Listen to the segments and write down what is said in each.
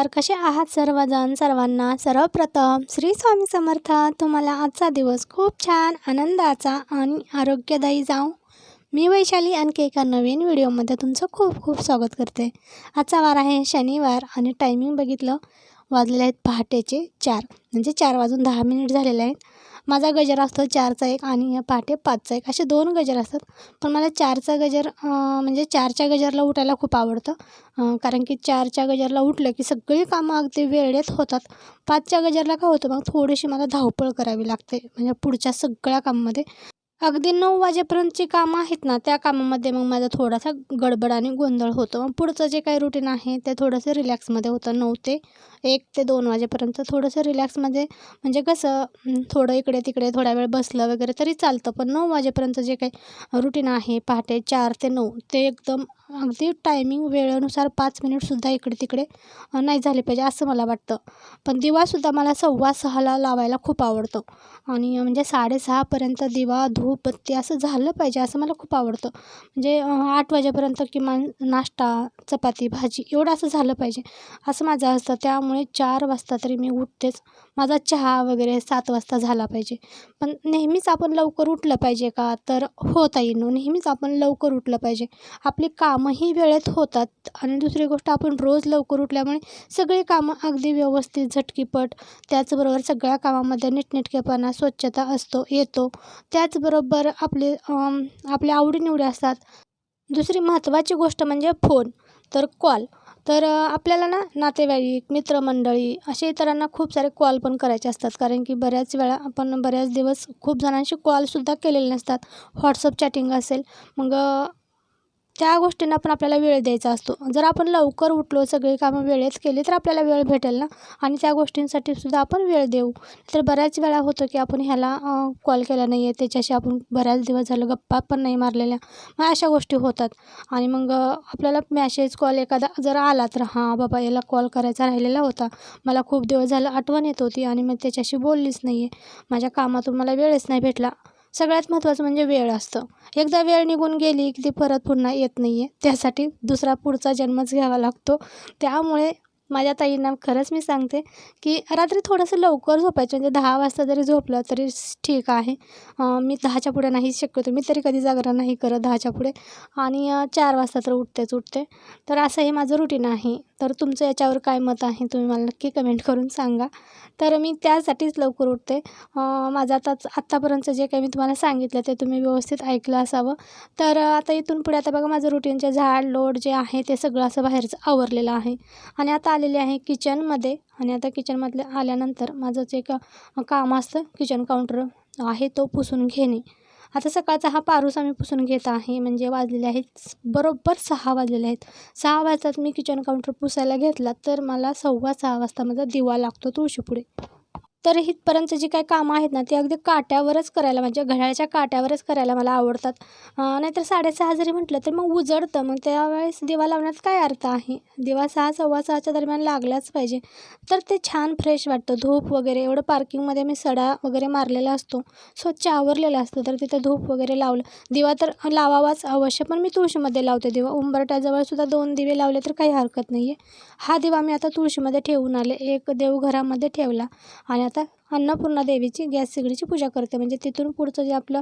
नमस्कार. कसे आहात सर्वजण? सर्वांना सर्वप्रथम श्री स्वामी समर्थ. तुम्हाला आजचा दिवस खूप छान आनंदाचा आणि आरोग्यदायी जाऊ मी वैशाली आणखी एका नवीन व्हिडिओमध्ये तुमचं खूप खूप स्वागत करते. आजचा वार आहे शनिवार आणि टायमिंग बघितलं. वाजलेले आहेत पहाटेचे चार. म्हणजे चार वाजून दहा मिनिट झालेले आहेत. माझा गजर असतो चारचा एक आणि पहाटे पाचचा एक. असे दोन गजर असतात. पण मला चारचा गजर म्हणजे चारच्या गजरला उठायला खूप आवडतं. कारण की चारच्या गजरला उठलं की सगळी कामं अगदी वेळेत होतात. पाचच्या गजरला काय होतं मग? थोडीशी मला धावपळ करावी लागते. म्हणजे पुढच्या सगळ्या कामामध्ये. अगदी नऊ वाजेपर्यंतची कामं आहेत ना त्या कामामध्ये मग माझा थोडासा गडबड आणि गोंधळ होतो. मग पुढचं जे काही रुटीन आहे ते थोडंसं रिलॅक्समध्ये होतं. नऊ ते एक ते दोन वाजेपर्यंत थोडंसं रिलॅक्समध्ये म्हणजे कसं थोडं इकडे तिकडे थोडा वेळ बसलं वगैरे तरी चालतं. पण नऊ वाजेपर्यंत जे काही रुटीन आहे पहाटे चार ते नऊ ते एकदम अगदी टायमिंग वेळेनुसार पाच मिनिटसुद्धा इकडे तिकडे नाही झाले पाहिजे असं मला वाटतं. पण दिवासुद्धा मला सव्वा सहाला लावायला खूप आवडतो. आणि म्हणजे साडेसहापर्यंत दिवा धूप ते असं झालं पाहिजे असं मला खूप आवडतं. म्हणजे आठ वाजेपर्यंत किमान नाश्ता चपाती भाजी एवढं असं झालं पाहिजे असं माझं असतं. त्यामुळे चार वाजता तरी मी उठतेच. माझा चहा वगैरे सात वाजता झाला पाहिजे. पण नेहमीच आपण लवकर उठलं पाहिजे का? तर होता येईल नेहमीच आपण लवकर उठलं पाहिजे. आपली कामंही वेळेत होतात. आणि दुसरी गोष्ट आपण रोज लवकर उठल्यामुळे सगळी कामं अगदी व्यवस्थित झटकीपट त्याचबरोबर सगळ्या कामामध्ये नीटनेटकेपणा स्वच्छता असतो येतो. त्याचबरोबर आपले आपल्या आवडीनिवडी असतात. दुसरी महत्त्वाची गोष्ट म्हणजे फोन. तर कॉल. तर आपल्याला ना नातेवाईक मित्रमंडळी असे इतरांना खूप सारे कॉल पण करायचे असतात. कारण की बऱ्याच वेळा आपण बऱ्याच दिवस खूप जणांशी कॉलसुद्धा केलेले नसतात. व्हॉट्सअप चॅटिंग असेल मग त्या गोष्टींना पण आपल्याला वेळ द्यायचा असतो. जर आपण लवकर उठलो सगळी कामं वेळेत केली तर आपल्याला वेळ भेटेल ना? आणि त्या गोष्टींसाठी सुद्धा आपण वेळ देऊ. तर बऱ्याच वेळा होतं की आपण ह्याला कॉल केला नाही आहे त्याच्याशी आपण बऱ्याच दिवस झालं गप्पा पण नाही मारलेल्या. मग अशा गोष्टी होतात. आणि मग आपल्याला मॅसेज कॉल एखादा जर आला तर हां बाबा याला कॉल करायचा राहिलेला होता. मला खूप दिवस झालं आठवण येत होती आणि मग त्याच्याशी बोललीच नाही आहे माझ्या कामातून मला वेळच नाही भेटला. सगळ्यात महत्त्वाचं म्हणजे वेळ असतं. एकदा वेळ निघून गेली की ती परत पुन्हा येत नाही आहे त्यासाठी दुसरा पुढचा जन्मच घ्यावा लागतो. त्यामुळे माझ्या ताईंना खरंच मी सांगते की रात्री थोडंसं लवकर झोपायचं. म्हणजे दहा वाजता जरी झोपलं तरी ठीक आहे. मी दहाच्या पुढे नाही शक्यतो. मी तरी कधी जागरण नाही करत दहाच्या पुढे. आणि चार वाजता तर उठतेच उठते. तर असं हे माझं रुटीन आहे. तर तुमचं याच्यावर काय मत आहे तुम्ही मला नक्की कमेंट करून सांगा. तर मी त्यासाठीच लवकर उठते. माझं आताच आत्तापर्यंत जे काही मी तुम्हाला सांगितलं ते तुम्ही व्यवस्थित ऐकलं असावं. तर आता इथून पुढे आता बघा माझं रुटीनचे झाड लोड जे आहे ते सगळं असं बाहेरचं आवरलेलं आहे. आणि आता आलेले आहे किचनमध्ये आणि आता किचनमधले आल्यानंतर माझं जे का काम असतं किचन काउंटर आहे तो पुसून घेणे. आता सकाळचा हा पारूस आम्ही पुसून घेत आहे. म्हणजे वाजलेले आहेत बरोबर सहा वाजलेले आहेत. सहा वाजतात मी किचन काउंटर पुसायला घेतला तर मला सव्वा सहा वाजता माझा दिवा लागतो तुळशीपुढे. तर इथपर्यंत जी काही कामं आहेत ना ती अगदी काट्यावरच करायला म्हणजे घड्याळ्याच्या काट्यावरच करायला मला आवडतात. नाहीतर साडेसहा जरी म्हटलं तर मग उजडतं. मग त्यावेळेस दिवा लावण्यात काय अर्थ आहे? दिवा सहा सव्वा सहाच्या दरम्यान लागलाच पाहिजे. तर ते छान फ्रेश वाटतं. धूप वगैरे एवढं पार्किंगमध्ये मी सडा वगैरे मारलेला असतो. स्वच्छ आवरलेला असतो. तर तिथं धूप वगैरे लावलं. दिवा तर लावावाच अवश्य पण मी तुळशीमध्ये लावते दिवा. उंबरट्याजवळ सुद्धा दोन दिवे लावले तर काही हरकत नाही आहे हा दिवा मी आता तुळशीमध्ये ठेवून आले. एक देवघरामध्ये ठेवला. आणि आता अन्नपूर्णा देवीची गॅस शेगडीची पूजा करते. म्हणजे तिथून पुढचं जे आपलं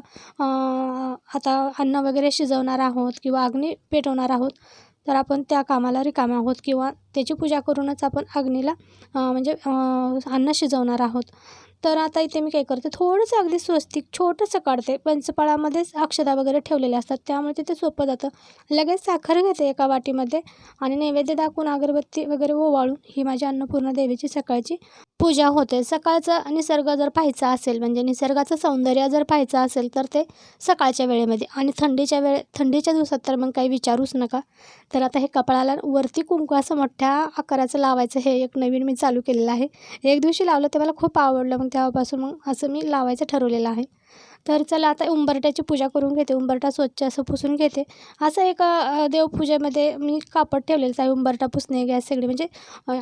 आता अन्न वगैरे शिजवणार आहोत किंवा अग्नी पेटवणार आहोत तर आपण त्या कामाला रिकामे आहोत किंवा त्याची पूजा करूनच आपण अग्नीला म्हणजे अन्न शिजवणार आहोत. तर आता इथे मी काय करते थोडंसं अगदी स्वस्तिक छोटंसं काढते. पंचपाळामध्येच अक्षता वगैरे ठेवलेल्या असतात. त्यामुळे तिथे सोपं जातं. लगेच साखर घेते एका वाटीमध्ये आणि नैवेद्य दाखवून अगरबत्ती वगैरे ओवाळून ही माझी अन्नपूर्णा देवीची सकाळची पूजा होते. सकाळचा निसर्ग जर पाहायचा असेल म्हणजे निसर्गाचं सौंदर्य जर पाहायचं असेल तर ते सकाळच्या वेळेमध्ये आणि थंडीच्या वेळे थंडीच्या दिवसात तर मग काही विचारूच नका. तर आता हे कपाळाला वरती कुंकू असं मोठ्या आकाराचं लावायचं हे एक नवीन मी चालू केलेलं आहे. एक दिवशी लावलं ते मला खूप आवडलं. मग तेव्हापासून मग असं मी लावायचं ठरवलेलं आहे. तर चला आता उंबरट्याची पूजा करून घेते. उंबरटा स्वच्छ असं पुसून घेते. असं एक देवपूजेमध्ये मी कापड ठेवलेलं आहे. उंबरटा पुसणे गॅस सगळे म्हणजे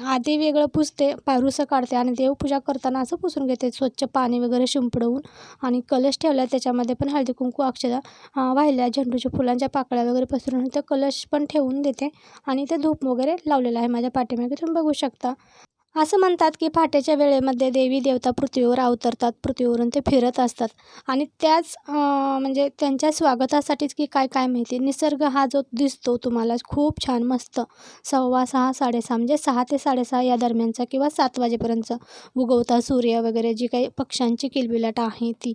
आधी वेगळं पुसते पारुसं काढते आणि देवपूजा करताना असं पुसून घेते. स्वच्छ पाणी वगैरे शिंपडवून आणि कलश ठेवला त्याच्यामध्ये पण हळदी कुंकू अक्षदा वाहिल्या झेंडूच्या फुलांच्या पाकळ्या वगैरे पसरून तर कलश पण ठेवून देते आणि ते धूप वगैरे लावलेलं आहे माझ्या पाठीमागे. तुम्ही बघू शकता. असं म्हणतात की पहाटेच्या वेळेमध्ये देवी देवता पृथ्वीवर अवतरतात पृथ्वीवरून ते फिरत असतात. आणि त्याच म्हणजे त्यांच्या स्वागतासाठीच की काय काय माहिती? निसर्ग हा जो दिसतो तुम्हाला खूप छान मस्त. सव्वा सहा साडेसहा म्हणजे सहा ते साडेसहा या दरम्यानचा किंवा सात वाजेपर्यंत उगवता सूर्य वगैरे जी काही पक्ष्यांची किलबिलाट आहे ती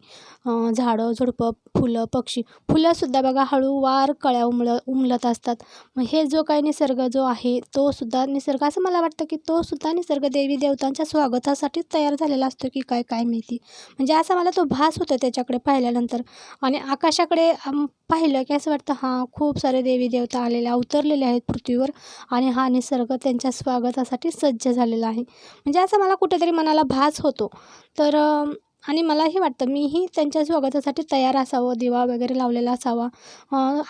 झाडं झुडपं फुलं पक्षी फुलंसुद्धा बघा हळूवार कळ्या उमळ उमलत असतात. मग हे जो काही निसर्ग जो आहे तो सुद्धा निसर्ग असं मला वाटतं की तो सुद्धा निसर्ग देवी देवतांच्या स्वागतासाठी तयार झालेला असतो की काय काय माहिती. म्हणजे असा मला तो भास होता त्याच्याकडे पाहिल्यानंतर. आणि आकाशाकडे पाहिलं की असं वाटतं हां खूप सारे देवी देवता आलेले अवतरलेले आहेत पृथ्वीवर. आणि हा निसर्ग त्यांच्या स्वागतासाठी सज्ज झालेला आहे. म्हणजे असा मला कुठेतरी मनाला भास होतो. तर आणि मलाही वाटतं मीही त्यांच्या स्वागतासाठी तयार असावं दिवा वगैरे लावलेला असावा.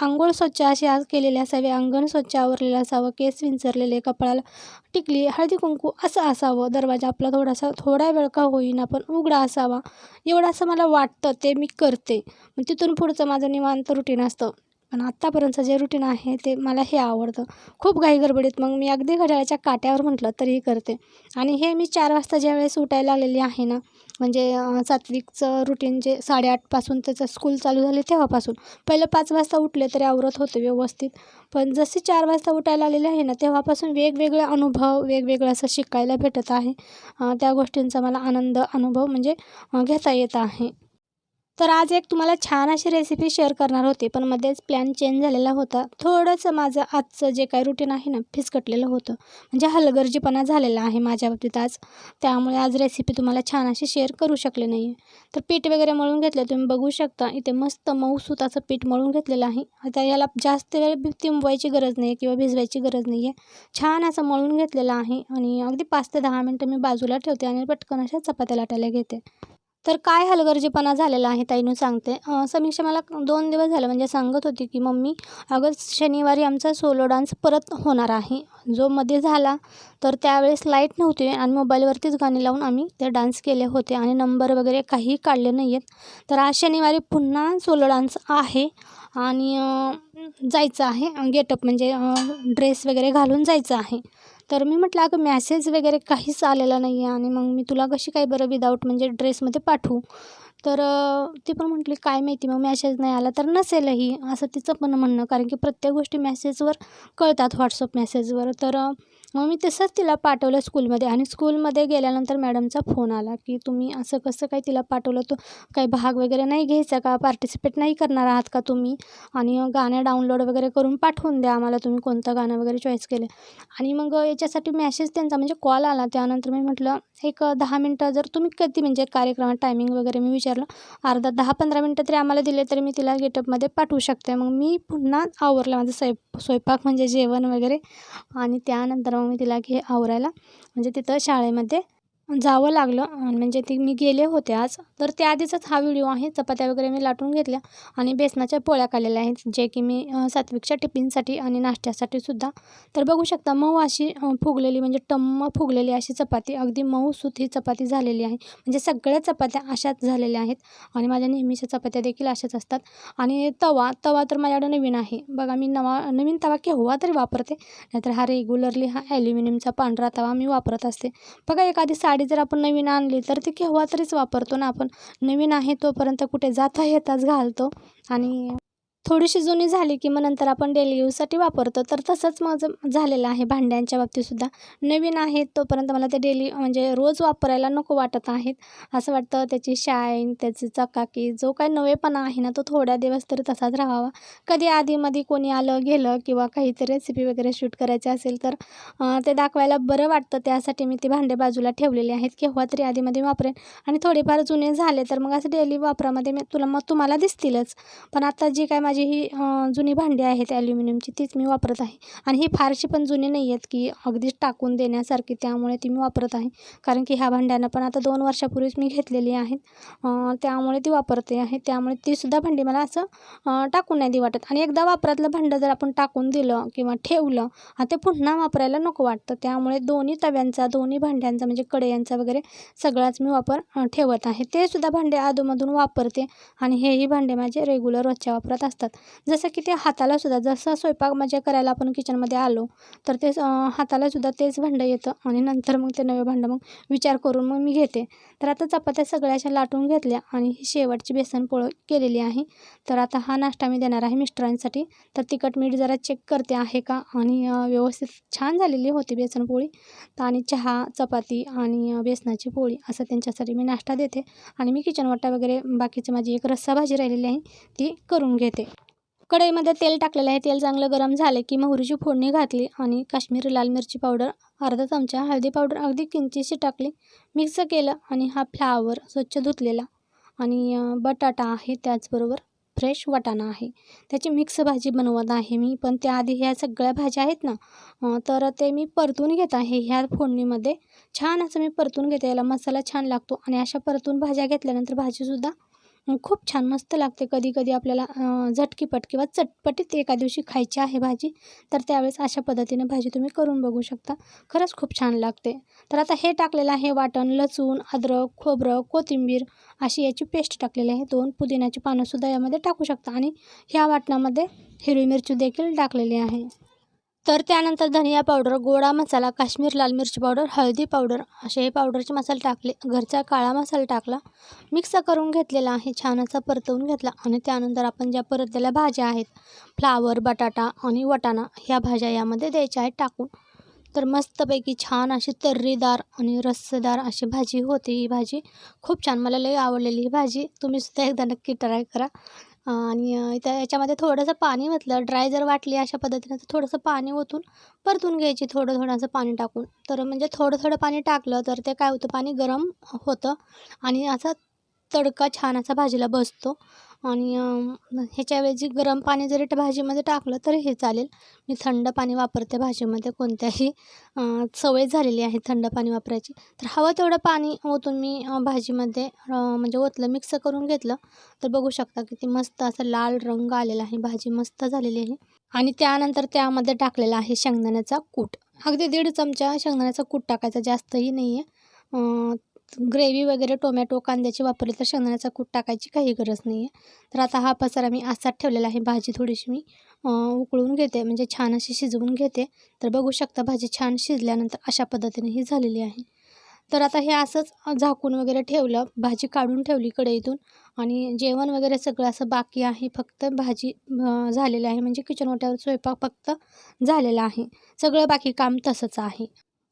आंघोळ स्वच्छ अशी आज केलेली असावी अंगण स्वच्छ आवरलेलं असावं केस विंचरलेले कपाळाला टिकली हळदी कुंकू असं असावं दरवाजा आपला थोडासा थोडा वेळ का होईना पण उघडा असावा. एवढं असं मला वाटतं ते मी करते. मग तिथून पुढचं माझं निवांत रुटीन असतं. पण आत्तापर्यंतचं जे रुटीन आहे ते मला हे आवडतं. खूप घाई गडबडीत मग मी अगदी घड्याळाच्या काट्यावर म्हटलं तरीही करते. आणि हे मी चार वाजता ज्यावेळेस उठायला लागलेली आहे ना म्हणजे सात्विकचं रुटीन जे साडेआठपासून त्याचं स्कूल चालू झाले तेव्हापासून. पहिलं पाच वाजता उठले तरी आवरत होते व्यवस्थित. पण जसे चार वाजता उठायला आलेले आहे ना तेव्हापासून वेगवेगळे अनुभव वेगवेगळं असं शिकायला भेटत आहे. त्या गोष्टींचा मला आनंद अनुभव म्हणजे घेता येत आहे. तर आज एक तुम्हाला छान अशी रेसिपी शेअर करणार होते पण मध्येच प्लॅन चेंज झालेला होता. थोडंसं माझं आजचं जे काही रुटीन आहे ना फिसकटलेलं होतं. म्हणजे हलगर्जीपणा झालेला आहे माझ्या बाबतीत आज. त्यामुळे आज रेसिपी तुम्हाला छान अशी शेअर करू शकले नाही आहे तर पीठ वगैरे मळून घेतलं तुम्ही बघू शकता इथे मस्त मऊ असं पीठ मळून घेतलेलं आहे. आता याला जास्त वेळ तिंबवायची गरज नाही आहे किंवा भिजवायची गरज नाही आहे छान असं मळून घेतलेलं आहे आणि अगदी पाच ते दहा मिनटं मी बाजूला ठेवते आणि पटकन अशा चपात्या लाटायला घेते. तर काय हलगर्जीपणा झालेला आहे ताईनं सांगते. समीक्षा मला दोन दिवस झाले म्हणजे सांगत होती की मम्मी अगं शनिवारी आमचा सोलो डान्स परत होणार आहे. जो मध्ये झाला तर त्यावेळेस लाइट नव्हती आणि मोबाईलवरतीच गाणी लावून आम्ही ते डान्स केले होते आणि नंबर वगैरे काही काढले नाही आहेत तर आज शनिवारी पुन्हा सोलो डान्स आहे आणि जायचं आहे. गेटअप म्हणजे ड्रेस वगैरे घालून जायचं आहे. तर मी म्हटलं अगं मॅसेज वगैरे काहीच आलेला नाही आहे आणि मग मी तुला कशी काय बरं विदाऊट म्हणजे ड्रेसमध्ये पाठवू? तर ती पण म्हटली काय माहिती मग मॅसेज नाही आला तर नसेलही. असं तिचं पण म्हणणं कारण की प्रत्येक गोष्टी मॅसेजवर कळतात व्हॉट्सअप मेसेजवर तर मग मी तसंच तिला पाठवलं स्कूलमध्ये आणि स्कूलमध्ये गेल्यानंतर मॅडमचा फोन आला की तुम्ही असं कसं काय तिला पाठवलं? तो काही भाग वगैरे नाही घ्यायचा का? पार्टिसिपेट नाही करणार आहात का तुम्ही? आणि गाणं डाउनलोड वगैरे करून पाठवून द्या आम्हाला तुम्ही कोणतं गाणं वगैरे चॉईस केलं. आणि मग याच्यासाठी मॅसेज त्यांचा म्हणजे कॉल आला. त्यानंतर मी म्हटलं एक दहा मिनटं जर तुम्ही कधी म्हणजे कार्यक्रमात टायमिंग वगैरे मी विचारलं अर्धा दहा पंधरा मिनटं तरी आम्हाला दिले तरी मी तिला गेटअपमध्ये पाठवू शकते. मग मी पुन्हा आवरलं माझं स्वयं स्वयंपाक म्हणजे जेवण वगैरे. आणि त्यानंतर मग मी तिला घे आवरायला. म्हणजे तिथं शाळेमध्ये जावं लागलं. म्हणजे ती मी गेले होते आज. तर त्याआधीचाच हा व्हिडिओ आहे. चपात्या वगैरे मी लाटून घेतल्या आणि बेसनाच्या पोळ्या काढलेल्या आहेत जे की मी सात्विकच्या टिफिनसाठी आणि नाश्त्यासाठी सुद्धा. तर बघू शकता मऊ अशी फुगलेली म्हणजे टम्म फुगलेली अशी चपाती. अगदी मऊ सूत ही चपाती झालेली आहे. म्हणजे सगळ्या चपात्या अशाच झालेल्या आहेत. आणि माझ्या नेहमीच्या चपात्या देखील अशाच असतात. आणि तवा तवा तर माझ्याकडे नवीन आहे. बघा मी नवा नवीन तवा केव्हा तरी वापरते. नाहीतर हा रेग्युलरली हा ॲल्युमिनियमचा पांढरा तवा मी वापरत असते. बघा एखादी साडी जर आपण नवीन आणली तर ती केव्हा तरीच वापरतो ना आपण. नवीन आहे तोपर्यंत कुठे जाता येताच घालतो. आणि थोडीशी जुनी झाली की मग नंतर आपण डेली यूजसाठी वापरतो. तर तसंच माझं झालेलं आहे भांड्यांच्या बाबतीतसुद्धा नवीन आहेत तोपर्यंत मला ते डेली म्हणजे रोज वापरायला नको वाटत आहेत. असं वाटतं त्याची शाईन त्याची चकाकी जो काही नवेपणा आहे ना तो थोड्या दिवस तरी तसाच राहावा. कधी आधीमध्ये कोणी आलं गेलं किंवा काहीतरी रेसिपी वगैरे शूट करायची असेल तर ते दाखवायला बरं वाटतं. त्यासाठी मी ती भांडे बाजूला ठेवलेली आहेत. केव्हा तरी आधीमध्ये वापरेन. आणि थोडेफार जुने झाले तर मग असं डेली वापरामध्ये मी तुला मग तुम्हाला दिसतीलच. पण आता जी काय माझी ही जुनी भांडी आहेत ॲल्युमिनियमची तीच मी वापरत आहे. आणि ही फारशी पण जुनी नाही आहेत की अगदीच टाकून देण्यासारखी त्यामुळे ती मी वापरत आहे. कारण की ह्या भांड्यांना पण आता दोन वर्षापूर्वीच मी घेतलेली आहेत. त्यामुळे ती वापरते आहे. त्यामुळे तीसुद्धा भांडी मला असं टाकून नाही दी वाटत. आणि एकदा वापरातलं भांडं जर आपण टाकून दिलं किंवा ठेवलं ते पुन्हा वापरायला नको वाटतं. त्यामुळे दोन्ही तव्यांचा दोन्ही भांड्यांचा म्हणजे कढयांचा वगैरे सगळाच मी वापर ठेवत आहे. ते सुद्धा भांडे अधूनमधून वापरते. आणि हेही भांडे माझे रेग्युलर रोजच्या वापरात असतात. जसं की ते हातालासुद्धा जसं स्वयंपाक म्हणजे करायला आपण किचनमध्ये आलो तर ते हातालासुद्धा तेच भांडं येतं आणि नंतर मग ते नवे भांडं मग विचार करून मग मी घेते. तर आता चपात्या सगळ्याच्या लाटून घेतल्या आणि ही शेवटची बेसन पोळं केलेली आहे. तर आता हा नाश्ता मी देणार आहे मिस्टरांसाठी. तर तिखट मीठ जरा चेक करते आहे का? आणि व्यवस्थित छान झालेली होती बेसन पोळी. तर आणि चहा चपाती आणि बेसनाची पोळी असं त्यांच्यासाठी मी नाश्ता देते. आणि मी किचन वाटा वगैरे बाकीची माझी एक रस्सा भाजी राहिलेली आहे ती करून घेते. कढईमध्ये तेल टाकलेलं आहे. तेल चांगलं गरम झालं की मोहरीची फोडणी घातली आणि काश्मीरी लाल मिरची पावडर अर्धा चमचा हळदी पावडर अगदी किंचितशी टाकली. मिक्स केलं आणि हा फ्लावर स्वच्छ धुतलेला आणि बटाटा आहे त्याचबरोबर फ्रेश वाटाणा आहे. त्याची मिक्स भाजी बनवत आहे मी पण त्याआधी ह्या सगळ्या भाज्या आहेत ना तर ते मी परतून घेत आहे. ह्या फोडणीमध्ये छान असं मी परतून घेते. याला मसाला छान लागतो आणि अशा परतून भाज्या घेतल्यानंतर भाजीसुद्धा खूप छान मस्त लागते. कधी कधी आपल्याला झटकीपट किंवा चटपटीत एका दिवशी खायची आहे भाजी तर त्यावेळेस अशा पद्धतीने भाजी तुम्ही करून बघू शकता. खरंच खूप छान लागते. तर आता हे टाकलेलं आहे वाटण लसूण अद्रक खोबरं कोथिंबीर अशी याची पेस्ट टाकलेली आहे. दोन पुदिन्याची पानंसुद्धा यामध्ये टाकू शकता आणि ह्या वाटणामध्ये हिरवी मिरची देखील टाकलेली आहे. तर त्यानंतर धनिया पावडर गोडा मसाला काश्मीर लाल मिरची पावडर हळदी पावडर असे हे पावडरचे मसाले टाकले. घरचा काळा मसाला टाकला. मिक्स करून घेतलेला आहे. छान असा परतवून घेतला आणि त्यानंतर आपण ज्या परतलेल्या भाज्या आहेत फ्लावर बटाटा आणि वटाणा ह्या भाज्या यामध्ये द्यायच्या आहेत टाकून. तर मस्तपैकी छान अशी तर्रीदार आणि रस्सेदार अशी भाजी होती ही भाजी. खूप छान. मला लई आवडलेली ही भाजी. तुम्हीसुद्धा एकदा नक्की ट्राय करा. आणि त्या याच्यामध्ये थोडंसं पाणी ओतलं. ड्राय जर वाटली अशा पद्धतीनं तर थोडंसं पाणी ओतून परतून घ्यायची थोडं थोडंसं पाणी टाकून. तर म्हणजे थोडं थोडं पाणी टाकलं तर ते काय होतं? पाणी गरम होतं. आणि असं तडका छान असा भाजीला बसतो. आणि ह्याच्याऐवजी गरम पाणी जरी भाजीमध्ये टाकलं तरी हे चालेल. मी थंड पाणी वापरते भाजीमध्ये. कोणत्याही सवय झालेली आहे थंड पाणी वापरायची. तर हवं तेवढं पाणी ओतून मी भाजीमध्ये म्हणजे ओतलं मिक्स करून घेतलं. तर बघू शकता किती मस्त असा लाल रंग आलेला आहे. भाजी मस्त झालेली आहे. आणि त्यानंतर त्यामध्ये टाकलेला आहे शेंगदाण्याचा कूट. अगदी दीड चमचा शेंगदाण्याचा कूट टाकायचा जास्तही नाही आहे ग्रेव्ही वगैरे टोमॅटो कांद्याची वापरली तर शेंगदाण्याचा कूट टाकायची काही गरज नाही आहे तर आता हा पसारा मी असाच ठेवलेला आहे भाजी थोडीशी मी उकळून घेते म्हणजे छान अशी शिजवून घेते. तर बघू शकता भाजी छान शिजल्यानंतर अशा पद्धतीने ही झालेली आहे. तर आता हे असंच झाकून वगैरे ठेवलं भाजी काढून ठेवली कढईतून. आणि जेवण वगैरे सगळं असं बाकी आहे फक्त भाजी झालेली आहे म्हणजे किचन ओट्यावर स्वयंपाक फक्त झालेला आहे. सगळं बाकी काम तसंच आहे.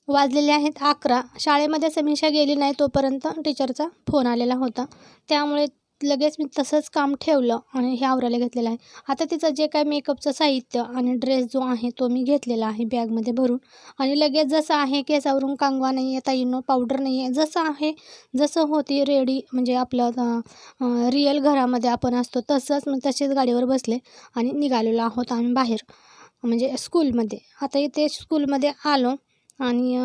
वाजलेले आहेत अकरा. शाळेमध्ये समीक्षा गेली नाही तोपर्यंत टीचरचा फोन आलेला होता. त्यामुळे लगेच मी तसंच काम ठेवलं आणि हे आवरायला घेतलेलं आहे. आता तिचं जे काय मेकअपचं साहित्य आणि ड्रेस जो आहे तो मी घेतलेला आहे बॅगमध्ये भरून. आणि लगेच जसं आहे केसावरून कांगवा नाही आहे ताईनो पावडर नाही आहे जसं आहे जसं होती रेडी म्हणजे आपलं रिअल घरामध्ये आपण असतो तसंच मी तसेच गाडीवर बसले आणि निघालेलो आहोत आम्ही बाहेर. म्हणजे स्कूलमध्ये आता इथे स्कूलमध्ये आलो आणि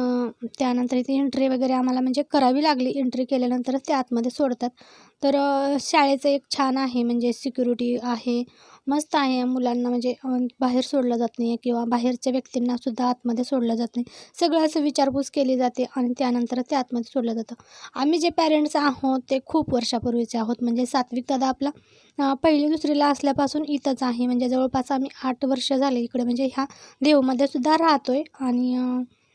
त्यानंतर इथे एंट्री वगैरे आम्हाला म्हणजे करावी लागली. एंट्री केल्यानंतरच ते आतमध्ये सोडतात. तर शाळेचं एक छान आहे. म्हणजे सिक्युरिटी आहे. मस्त आहे. मुलांना म्हणजे बाहेर सोडलं जात नाही किंवा बाहेरच्या व्यक्तींना सुद्धा आतमध्ये सोडलं जात नाही. सगळं असं विचारपूस केली जाते आणि त्यानंतर ते आतमध्ये सोडलं जातं. आम्ही जे पॅरेंट्स आहोत ते खूप वर्षापूर्वीचे आहोत. म्हणजे सात्विक दादा आपला पहिली दुसरीला असल्यापासून इथंच आहे. म्हणजे जवळपास आम्ही आठ वर्ष झाले इकडे. म्हणजे ह्या देवमध्ये सुद्धा राहतो आहे आणि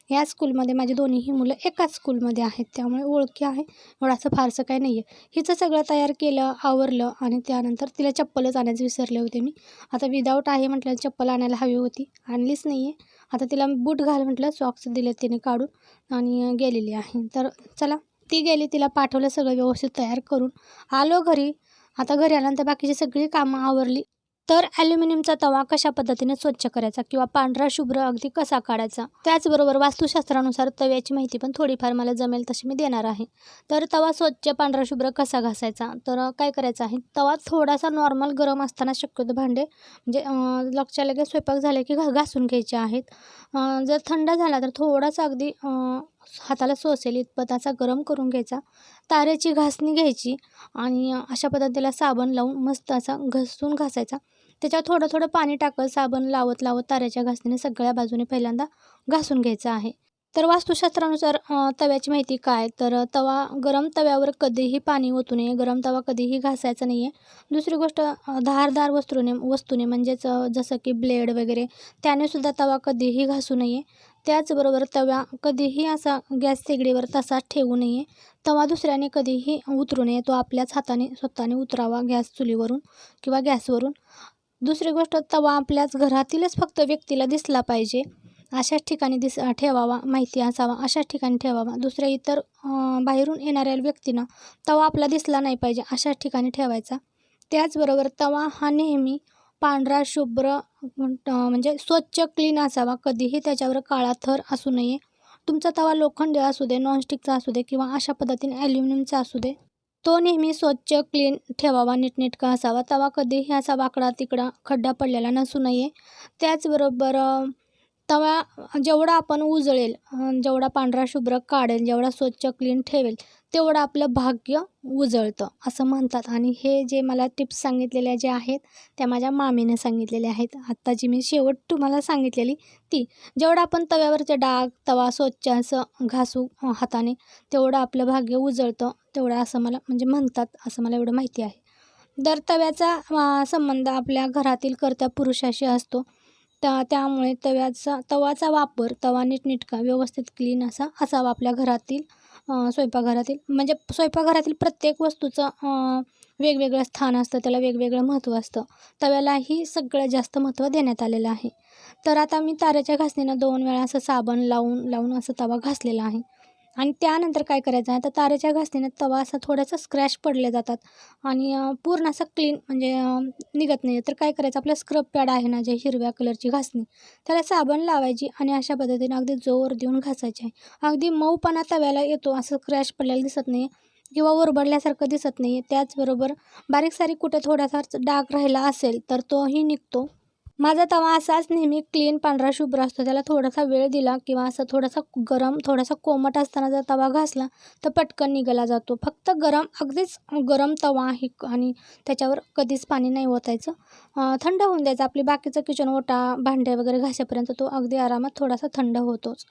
ह्या स्कूलमध्ये माझी दोन्हीही मुलं एकाच स्कूलमध्ये आहेत त्यामुळे ओळखी आहे. एवढं असं फारसं काही नाही आहे हिचं सगळं तयार केलं आवरलं आणि त्यानंतर तिला चप्पलच आणायचं विसरले होते मी. आता विदाऊट आहे म्हटलं चप्पल आणायला हवी होती. आणलीच नाही आहे आता तिला बूट घाल म्हटलं सॉक्स दिले तिने काढून आणि गेलेली आहे. तर चला ती गेली तिला पाठवलं सगळं व्यवस्थित तयार करून. आलो घरी. आता घरी आल्यानंतर बाकीची सगळी कामं आवरली. तर ॲल्युमिनियमचा तवा कशा पद्धतीने स्वच्छ करायचा किंवा पांढरा शुभ्र अगदी कसा काढायचा? त्याचबरोबर वास्तुशास्त्रानुसार तव्याची माहिती पण थोडीफार मला जमेल तशी मी देणार आहे. तर तवा स्वच्छ पांढरा शुभ्र कसा घासायचा? तर काय करायचं आहे? तवा थोडासा नॉर्मल गरम असताना शक्यतो भांडे म्हणजे अं, लक्षात लगेच स्वयंपाक झाले की घा घासून घ्यायचे आहेत. जर थंड झाला तर थोडासा अगदी हाताला सोसेल इतपत असा गरम करून घ्यायचा. तारेची घासणी घ्यायची आणि अशा पद्धतीला साबण लावून मस्त असा घसून घासायचा. त्याच्यावर थोडं थोडं पाणी टाकत साबण लावत लावत ताऱ्याच्या घासणीने सगळ्या बाजूने पहिल्यांदा घासून घ्यायचं आहे. तर वास्तुशास्त्रानुसार तव्याची माहिती काय? तर तवा गरम तव्यावर कधीही पाणी ओतू नये. गरम तवा कधीही घासायचा नाही आहे दुसरी गोष्ट धारदार वस्तूने वस्तूने म्हणजेच जसं की ब्लेड वगैरे त्याने सुद्धा तवा कधीही घासू नये. त्याचबरोबर तव्या कधीही असा गॅस शेगडीवर तसाच ठेवू नये. तवा दुसऱ्याने कधीही उतरू नये. तो आपल्याच हाताने स्वतःने उतरावा गॅस चुलीवरून किंवा गॅसवरून. दुसरी गोष्ट तवा आपल्याच घरातीलच फक्त व्यक्तीला दिसला पाहिजे. अशाच ठिकाणी दिस ठेवावा माहिती असावा अशाच ठिकाणी ठेवावा. दुसऱ्या इतर बाहेरून येणाऱ्या व्यक्तींना तवा आपला दिसला नाही पाहिजे अशाच ठिकाणी ठेवायचा. त्याचबरोबर तवा हा नेहमी पांढरा शुभ्र म्हणजे स्वच्छ क्लीन असावा. कधीही त्याच्यावर काळा थर असू नये. तुमचा तवा लोखंडी असू दे नॉनस्टिकचा असू दे किंवा अशा पद्धतीने ॲल्युमिनियमचा असू दे तो नेहमी स्वच्छ क्लीन ठेवावा नीटनेटका असावा. तवा कधीही असा वाकडा तिकडा खड्डा पडलेला नसू नये. त्याचबरोबर तवा जेवढा आपण उजळेल जेवढा पांढरा शुभ्र काढेल जेवढा स्वच्छ क्लीन ठेवेल तेवढं आपलं भाग्य उजळतं असं म्हणतात. आणि हे जे मला टिप्स सांगितलेल्या ज्या आहेत त्या माझ्या मामीने सांगितलेल्या आहेत. आत्ता जी मी शेवट तुम्हाला सांगितलेली ती. जेवढं आपण तव्यावरचे डाग तवा स्वच्छ असं घासू हाताने तेवढं आपलं भाग्य उजळतं तेवढं असं मला म्हणजे म्हणतात असं मला एवढं माहिती आहे. दर तव्याचा संबंध आपल्या घरातील कर्त्या पुरुषाशी असतो. त्या त्यामुळे तव्याचा तवाचा वापर तवा नीटनेटका व्यवस्थित क्लीन असा असावा आपल्या घरातील स्वयंपाकघरातील. म्हणजे स्वयंपाकघरातील प्रत्येक वस्तूचं वेगवेगळं स्थान असतं त्याला वेगवेगळं महत्त्व असतं. तव्यालाही सगळ्यात जास्त महत्त्व देण्यात आलेलं आहे. तर आता मी ताऱ्याच्या घासणीनं दोन वेळा असं साबण लावून लावून असं तवा घासलेला आहे. आणि त्यानंतर काय करायचं? आहे तर तारेच्या घासणीनं तवा असा थोडासा स्क्रॅच पडले जातात. आणि पूर्ण असं क्लीन म्हणजे निघत नाही तर काय करायचं? आपलं स्क्रब पॅड आहे ना जे हिरव्या कलरची घासणी त्याला साबण लावायची आणि अशा पद्धतीने अगदी जोर देऊन घासायची. आहे अगदी मऊपणा तव्याला येतो असं क्रॅश पडलेला दिसत नाही किंवा ओरबडल्यासारखं दिसत नाही त्याचबरोबर बारीक सारीक कुठे थोडासा डाग राहिला असेल तर तोही निघतो. माझा तवा असाच नेहमी क्लीन पांढरा शुभ्र असतो. त्याला थोडासा वेळ दिला किंवा असं थोडासा गरम थोडासा कोमट असताना जर तवा घासला तर पटकन निघाला जातो. फक्त गरम अगदीच गरम तवा आहे आणि त्याच्यावर कधीच पाणी नाही ओतायचं. थंड होऊन द्यायचं. आपली बाकीचं किचन ओटा भांडे वगैरे घासेपर्यंत तो अगदी आरामात थोडासा थंड होतोच.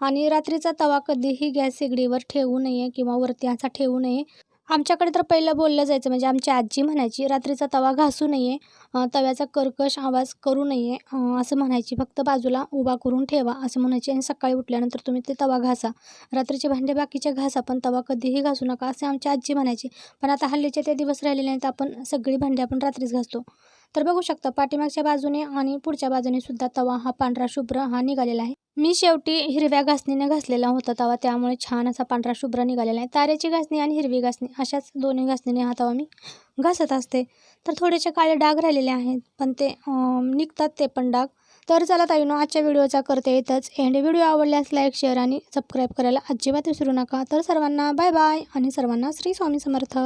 आणि रात्रीचा तवा कधीही गॅस शेगडीवर ठेवू नये किंवा वरती असा ठेवू नये. आमच्याकडे तर पहिलं बोललं जायचं. म्हणजे आमची आजी म्हणायची रात्रीचा तवा घासू नये तव्याचा कर्कश आवाज करू नये असं म्हणायची. फक्त बाजूला उभा करून ठेवा असं म्हणायची. आणि सकाळी उठल्यानंतर तुम्ही ते तवा घासा. रात्रीचे भांडे बाकीचे घासा पण तवा कधीही घासू नका असे आमची आजी म्हणायची. पण आता हल्लीचे ते दिवस राहिलेले नाहीत आपण सगळी भांडी आपण रात्रीच घासतो. तर बघू शकता पाठीमागच्या बाजूने आणि पुढच्या बाजूने सुद्धा तवा हा पांढरा शुभ्र हा निघालेला आहे. मी शेवटी हिरव्या घासणीने घासलेला होता तवा त्यामुळे छान असा पांढरा शुभ्र निघालेला आहे. तारेची घासणी आणि हिरवी घासणी अशाच दोन्ही घासणीने हा तवा मी घासत असते. तर थोडेसे काळे डाग राहिलेले आहेत पण ते निघतात ते पण डाग. तर चला ताईनो आजच्या व्हिडिओचा करते येतच एंड व्हिडिओ आवडल्यास लाईक शेअर आणि सबस्क्राईब करायला अजिबात विसरू नका. तर सर्वांना बाय बाय आणि सर्वांना श्री स्वामी समर्थ.